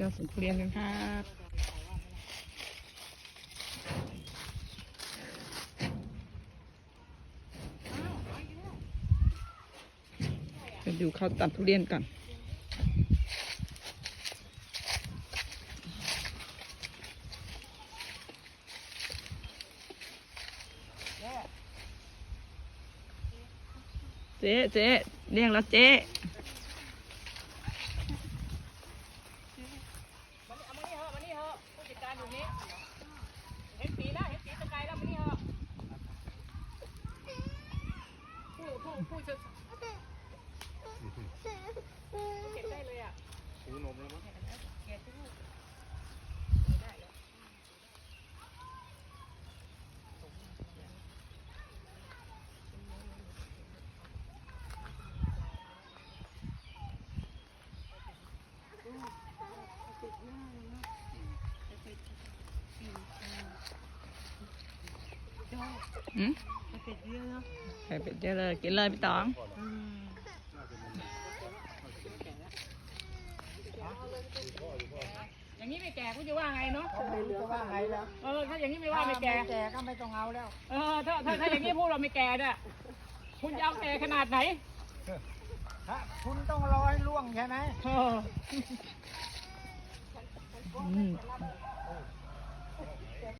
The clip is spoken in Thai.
ที่ยวสวนทุเรียนกันครับไปดูเขาตัดทุเรียนกันเจ๊เจ๊เรียกแล้วเจ๊ เอามานี่เหอะมานี่เหอะผู้จัดการอยู่นี่เห็นสีแล้วเห็นสีตะไคร้แล้วมานี่เหอะ ผู้ผู้ผู้จะเก็บได้เลยอะหูนมแล้วมั้งเก็บทุกลูกได้แล้วอืม ไข่เป็ดเยอะเลยกินเลยพี่ตองอย่างนี้ไม่แก่คุณจะว่าไงเนาะไม่เหลือว่าไงแล้วเออถ้าอย่างนี้ไม่ว่าไม่แก่ แก่ก็ไม่ต้องเอาแล้ว เออถ้าถ้าถ้าอย่างนี้พวกเราไม่แก่เนี่ยคุณจะเอาแก่ขนาดไหนฮะคุณต้องรอให้ล่วงใช่ไหมเออ อืม